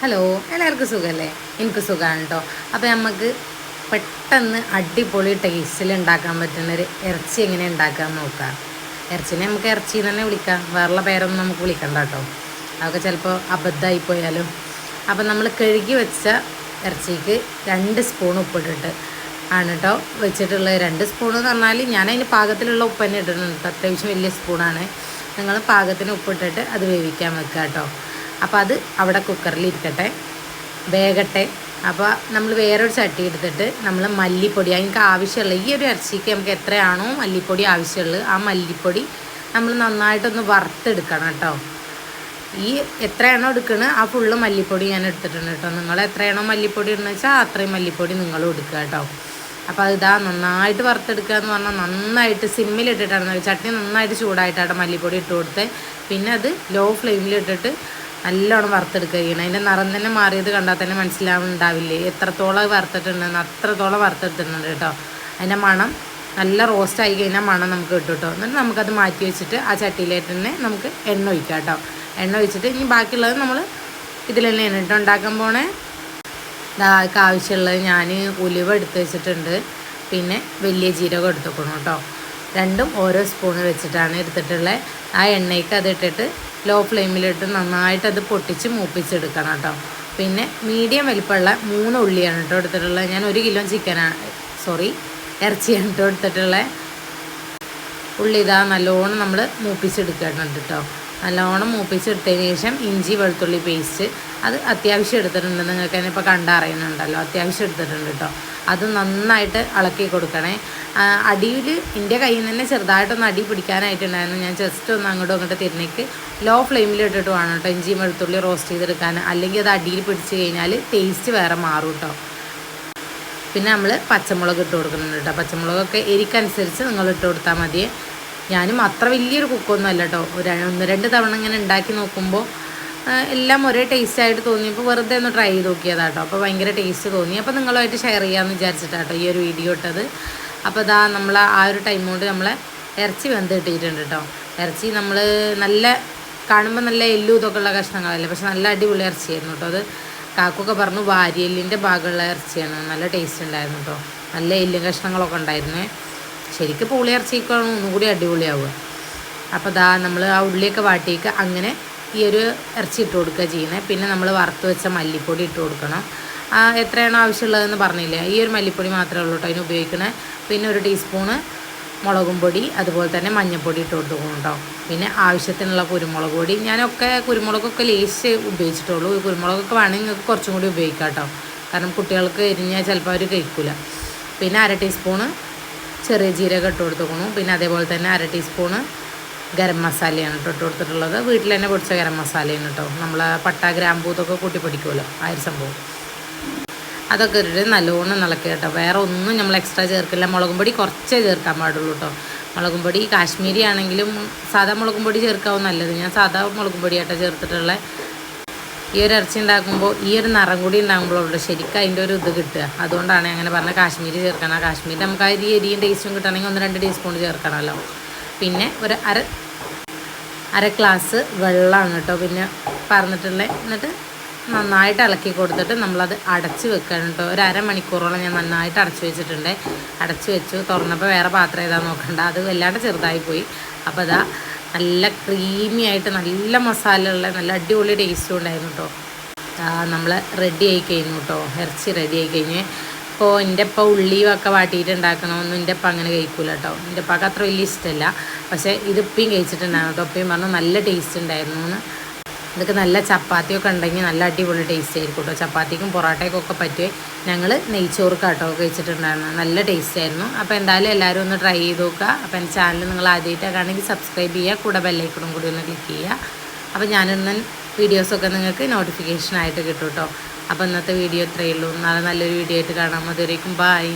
Hello എല്ലാവർക്കും സുഖമല്ലേ എനിക്ക് സുഖമാണ് കേട്ടോ അപ്പോൾ നമുക്ക് പെട്ടെന്ന് അടിപൊളി ടേസ്റ്റിൽ ഉണ്ടാക്കാൻ പറ്റുന്നൊരു ഇറച്ചി എങ്ങനെ ഉണ്ടാക്കാൻ നോക്കാം. ഇറച്ചിനെ നമുക്ക് ഇറച്ചി തന്നെ വിളിക്കാം. വേറെ പേരൊന്നും നമുക്ക് വിളിക്കണ്ട കേട്ടോ. അതൊക്കെ ചിലപ്പോൾ അബദ്ധമായി പോയാലും. അപ്പം നമ്മൾ കഴുകി വെച്ച ഇറച്ചിക്ക് രണ്ട് സ്പൂൺ ഉപ്പിട്ടിട്ട് ആണ് കേട്ടോ വെച്ചിട്ടുള്ളത്. രണ്ട് സ്പൂൺ എന്ന് പറഞ്ഞാൽ ഞാൻ അതിന് പാകത്തിലുള്ള ഉപ്പ് തന്നെ ഇട്ടിട്ടുണ്ട്. അത്യാവശ്യം വലിയ സ്പൂണാണ് നിങ്ങൾ പാകത്തിന് ഉപ്പിട്ടിട്ട് അത് വേവിക്കാൻ വെക്കുക കേട്ടോ. അപ്പോൾ അത് അവിടെ കുക്കറിൽ ഇരിക്കട്ടെ. വേഗട്ടെ അപ്പോൾ നമ്മൾ വേറൊരു ചട്ടി എടുത്തിട്ട് നമ്മൾ മല്ലിപ്പൊടി അതിനൊക്കെ ആവശ്യമുള്ള ഈ ഒരു ഇറച്ചിക്ക് നമുക്ക് എത്രയാണോ മല്ലിപ്പൊടി ആവശ്യമുള്ളത് ആ മല്ലിപ്പൊടി നമ്മൾ നന്നായിട്ടൊന്ന് വറുത്തെടുക്കണം കേട്ടോ ഈ എത്രയാണോ എടുക്കുന്നത് ആ ഫുള്ള് മല്ലിപ്പൊടി ഞാൻ എടുത്തിട്ടുണ്ട് കേട്ടോ നിങ്ങൾ എത്രയാണോ മല്ലിപ്പൊടി ഇടുന്നത് വെച്ചാൽ അത്രയും മല്ലിപ്പൊടി നിങ്ങളും എടുക്കുക കേട്ടോ അപ്പോൾ ഇതാ നന്നായിട്ട് വറുത്തെടുക്കുക എന്ന് പറഞ്ഞാൽ നന്നായിട്ട് സിമ്മിലിട്ടിട്ടാണ് ചട്ടി നന്നായിട്ട് ചൂടായിട്ടാണ് മല്ലിപ്പൊടി ഇട്ട് കൊടുത്ത്. പിന്നെ അത് ലോ ഫ്ലെയിമിൽ ഇട്ടിട്ട് നല്ലോണം വറുത്തെടുക്കുക ചെയ്യണം. അതിന്റെ നിറം തന്നെ മാറിയത് കണ്ടാൽ തന്നെ മനസ്സിലാവുന്നുണ്ടാവില്ലേ? എത്രത്തോളം വറുത്തിട്ടുണ്ടെന്ന് അത്രത്തോളം വറുത്തെടുത്തിട്ടുണ്ട് കേട്ടോ. അതിന്റെ മണം നല്ല റോസ്റ്റ് ആയി കഴിഞ്ഞാൽ മണം നമുക്ക് കിട്ടും കേട്ടോ. എന്നിട്ട് നമുക്കത് മാറ്റി വെച്ചിട്ട് ആ ചട്ടിയിലേക്ക് തന്നെ നമുക്ക് എണ്ണ ഒഴിക്കാം കേട്ടോ. എണ്ണ ഒഴിച്ചിട്ട് ഇനി ബാക്കിയുള്ളത് നമ്മൾ ഇതിൽ തന്നെയാണ് കേട്ടോ ഉണ്ടാക്കാൻ പോണേ. ഇതാൾക്ക് ആവശ്യമുള്ളത് ഞാൻ ഉലുവ എടുത്ത് വെച്ചിട്ടുണ്ട്. പിന്നെ വലിയ ജീരകം എടുത്തുക്കണം കേട്ടോ. രണ്ടും ഓരോ സ്പൂൺ വെച്ചിട്ടാണ് എടുത്തിട്ടുള്ളത്. ആ എണ്ണയ്ക്ക് അത് ഇട്ടിട്ട് ലോ ഫ്ലെയിമിലിട്ട് നന്നായിട്ട് അത് പൊട്ടിച്ച് മൂപ്പിച്ചെടുക്കണം കേട്ടോ. പിന്നെ മീഡിയം വലിപ്പമുള്ള മൂന്ന് ഉള്ളിയാണ് കേട്ടോ എടുത്തിട്ടുള്ളത്. ഞാൻ ഒരു കിലോ ചിക്കനാണ് സോറി ഇറച്ചിയാണ് കേട്ടോ എടുത്തിട്ടുള്ളത്. ഉള്ളി ഇതാ നല്ലോണം നമ്മൾ മൂപ്പിച്ചെടുക്കണം കേട്ടോ. നല്ലോണം മൂപ്പിച്ചെടുത്തതിന് ശേഷം ഇഞ്ചി വെളുത്തുള്ളി പേസ്റ്റ് അത് അത്യാവശ്യം എടുത്തിട്ടുണ്ട്. നിങ്ങൾക്ക് തന്നെ ഇപ്പോൾ കണ്ടറിയുന്നുണ്ടല്ലോ അത്യാവശ്യം എടുത്തിട്ടുണ്ട് കേട്ടോ അത് നന്നായിട്ട് ഇളക്കി കൊടുക്കണേ. അടിയിൽ എന്റെ കയ്യിൽ നിന്ന് തന്നെ ചെറുതായിട്ടൊന്ന് അടി പിടിക്കാനായിട്ടുണ്ടായിരുന്നു. ഞാൻ ജസ്റ്റ് ഒന്ന് അങ്ങോട്ടും അങ്ങോട്ട് തിരിഞ്ഞേക്ക് ലോ ഫ്ലെയിമിൽ ഇട്ടിട്ട് വേണം കേട്ടോ ഇഞ്ചിയും വെളുത്തുള്ളി റോസ്റ്റ് ചെയ്തെടുക്കാൻ. അല്ലെങ്കിൽ അത് അടിയിൽ പിടിച്ച് കഴിഞ്ഞാൽ ടേസ്റ്റ് വേറെ മാറും കേട്ടോ പിന്നെ നമ്മൾ പച്ചമുളക് ഇട്ട് കൊടുക്കുന്നുണ്ട് കേട്ടോ പച്ചമുളകൊക്കെ എരിക്കനുസരിച്ച് നിങ്ങൾ ഇട്ട് കൊടുത്താൽ മതി ഞാനും അത്ര വലിയൊരു കുക്കൊന്നും അല്ല കേട്ടോ ഒരു ഒന്ന് രണ്ട് തവണ ഇങ്ങനെ ഉണ്ടാക്കി നോക്കുമ്പോൾ എല്ലാം ഒരേ ടേസ്റ്റ് ആയിട്ട് തോന്നിയപ്പോൾ വെറുതെ ഒന്ന് ട്രൈ ചെയ്ത് നോക്കിയതാണ് കേട്ടോ അപ്പോൾ ഭയങ്കര ടേസ്റ്റ് തോന്നി. അപ്പോൾ നിങ്ങളുമായിട്ട് ഷെയർ ചെയ്യാമെന്ന് വിചാരിച്ചിട്ടാട്ടോ ഈ ഒരു വീഡിയോ ഇട്ടത്. അപ്പോൾ ഇതാ നമ്മൾ ആ ഒരു ടൈം കൊണ്ട് നമ്മളെ ഇറച്ചി വെന്ത് കിട്ടിയിട്ടുണ്ട് കേട്ടോ ഇറച്ചി നമ്മൾ നല്ല കാണുമ്പോൾ നല്ല എല്ലു ഇതൊക്കെ ഉള്ള കഷ്ണങ്ങളല്ലേ. പക്ഷെ നല്ല അടിപൊളി ഇറച്ചിയായിരുന്നു കേട്ടോ അത്. കാക്കൊക്കെ പറഞ്ഞു വാരിയല്ലിന്റെ ഭാഗമുള്ള ഇറച്ചിയാണ്. നല്ല ടേസ്റ്റ് ഉണ്ടായിരുന്നു കേട്ടോ നല്ല എല്ലും കഷ്ണങ്ങളൊക്കെ ഉണ്ടായിരുന്നു. ശരിക്കും പുളി ഇറച്ചിക്കാണ് ഒന്നുകൂടി അടിപൊളിയാവുക. അപ്പോൾ ദാ നമ്മൾ ആ ഉള്ളിയൊക്കെ വാട്ടിയേക്ക് അങ്ങനെ ഈ ഒരു ഇറച്ചി ഇട്ട് കൊടുക്കുക ചെയ്യുന്നത്. പിന്നെ നമ്മൾ വറുത്ത് വെച്ച മല്ലിപ്പൊടി ഇട്ട് കൊടുക്കണം. എത്രയാണോ ആവശ്യമുള്ളതെന്ന് പറഞ്ഞില്ലേ? ഈ ഒരു മല്ലിപ്പൊടി മാത്രമേ ഉള്ളൂ കേട്ടോ അതിന് ഉപയോഗിക്കണേ. പിന്നെ ഒരു ടീസ്പൂണ് മുളകും പൊടി അതുപോലെ തന്നെ മഞ്ഞൾപ്പൊടി ഇട്ട് കൊടുക്കും കേട്ടോ. പിന്നെ ആവശ്യത്തിനുള്ള കുരുമുളക് പൊടി. ഞാനൊക്കെ കുരുമുളകൊക്കെ ലേസ് ഉപയോഗിച്ചിട്ടുള്ളൂ. കുരുമുളകൊക്കെ വേണമെങ്കിൽ നിങ്ങൾക്ക് കുറച്ചും കൂടി ഉപയോഗിക്കാം കേട്ടോ. കാരണം കുട്ടികൾക്ക് എരിഞ്ഞാൽ ചിലപ്പോൾ അവർ കഴിക്കില്ല പിന്നെ അര ടീസ്പൂണ് ചെറിയ ജീരകം ഇട്ട് കൊടുത്തേക്കണു. പിന്നെ അതേപോലെ തന്നെ അര ടീസ്പൂണ് ഗരം മസാലയാണ് കേട്ടോ ഇട്ട് കൊടുത്തിട്ടുള്ളത്. വീട്ടിൽ തന്നെ പൊടിച്ച ഗരം മസാലയാണ് കേട്ടോ നമ്മൾ പട്ട ഗ്രാമ്പൂ ഇതൊക്കെ കൂട്ടി പിടിക്കുമല്ലോ ആ ഒരു സംഭവം. അതൊക്കെ ഇട്ടിട്ട് നല്ലോണം നിളക്കുക കേട്ടോ വേറെ ഒന്നും നമ്മൾ എക്സ്ട്രാ ചേർക്കില്ല. മുളകും പൊടി കുറച്ചേ ചേർക്കാൻ പാടുള്ളൂ കേട്ടോ മുളകും പൊടി കാശ്മീരി ആണെങ്കിലും സാധാ മുളകും പൊടി ചേർക്കാവും നല്ലത്. ഞാൻ സാധാ മുളകും പൊടിയായിട്ടാണ് ചേർത്തിട്ടുള്ള. ഈ ഒരു ഇറച്ചി ഉണ്ടാക്കുമ്പോൾ ഈ ഒരു നിറം കൂടി ഉണ്ടാകുമ്പോഴുള്ളൂ ശരിക്കും അതിന്റെ ഒരു ഇത് കിട്ടുക. അതുകൊണ്ടാണ് അങ്ങനെ പറഞ്ഞ കാശ്മീരി ചേർക്കണം. കാശ്മീരി നമുക്ക് ആ ഒരു എരിയും ടേസ്റ്റും കിട്ടണമെങ്കിൽ ഒന്ന് രണ്ട് ടീസ്പൂൺ ചേർക്കണമല്ലോ. പിന്നെ ഒരു അര അര ഗ്ലാസ് വെള്ളമാണ് കേട്ടോ. പിന്നെ പറഞ്ഞിട്ടുള്ളത് എന്നിട്ട് നന്നായിട്ട് ഇളക്കി കൊടുത്തിട്ട് നമ്മളത് അടച്ച് വെക്കണം കേട്ടോ. ഒരു അരമണിക്കൂറോളം ഞാൻ നന്നായിട്ട് അടച്ചു വെച്ചിട്ടുണ്ട്. അടച്ചു വെച്ചു. തുറന്നപ്പോൾ വേറെ പാത്രം ഏതാ നോക്കണ്ട. അത് വല്ലാണ്ട് ചെറുതായി പോയി. അപ്പോൾ അതാ നല്ല ക്രീമി ആയിട്ട് നല്ല മസാല ഉള്ള നല്ല അടിപൊളി ടേസ്റ്റും ഉണ്ടായിരുന്നു കേട്ടോ നമ്മൾ റെഡി ആയി കഴിഞ്ഞു കേട്ടോ ഇറച്ചി റെഡി ആയി കഴിഞ്ഞ്. ഇപ്പോൾ എന്റെ ഇപ്പം ഉള്ളിയൊക്കെ വാട്ടിയിട്ട് ഉണ്ടാക്കണമെന്നും എന്റെ ഇപ്പം അങ്ങനെ കഴിക്കൂല കേട്ടോ എന്റെ ഇപ്പൊക്കെ അത്ര വലിയ ഇഷ്ടമല്ല പക്ഷേ ഇത് ഇപ്പം കഴിച്ചിട്ടുണ്ടായിരുന്നു കേട്ടോ ഇപ്പം പറഞ്ഞു നല്ല ടേസ്റ്റ് ഉണ്ടായിരുന്നു എന്ന്. ഇതൊക്കെ നല്ല ചപ്പാത്തിയൊക്കെ ഉണ്ടെങ്കിൽ നല്ല അടിപൊളി ടേസ്റ്റ് ആയിരിക്കും കേട്ടോ ചപ്പാത്തിക്കും പൊറോട്ടയ്ക്കൊക്കെ പറ്റുമേ ഞങ്ങൾ നെയ്ച്ചോറ് കാട്ടോ കഴിച്ചിട്ടുണ്ടായിരുന്നു നല്ല ടേസ്റ്റ് ആയിരുന്നു. അപ്പോൾ എന്തായാലും എല്ലാവരും ഒന്ന് ട്രൈ ചെയ്ത് നോക്കുക. അപ്പോൾ എന്റെ ചാനൽ നിങ്ങൾ ആദ്യമായിട്ടൊക്കെ ആണെങ്കിൽ സബ്സ്ക്രൈബ് ചെയ്യുക. കൂടെ ബെല്ലൈക്കണും കൂടി ഒന്ന് ക്ലിക്ക് ചെയ്യുക. അപ്പോൾ ഞാനിന്ന് വീഡിയോസൊക്കെ നിങ്ങൾക്ക് നോട്ടിഫിക്കേഷൻ ആയിട്ട് കിട്ടും കേട്ടോ അപ്പോൾ ഇന്നത്തെ വീഡിയോ ഇത്രയേ ഉള്ളൂ. നാളെ നല്ലൊരു വീഡിയോ ആയിട്ട് കാണാം. അതുവരേക്കും ബായ്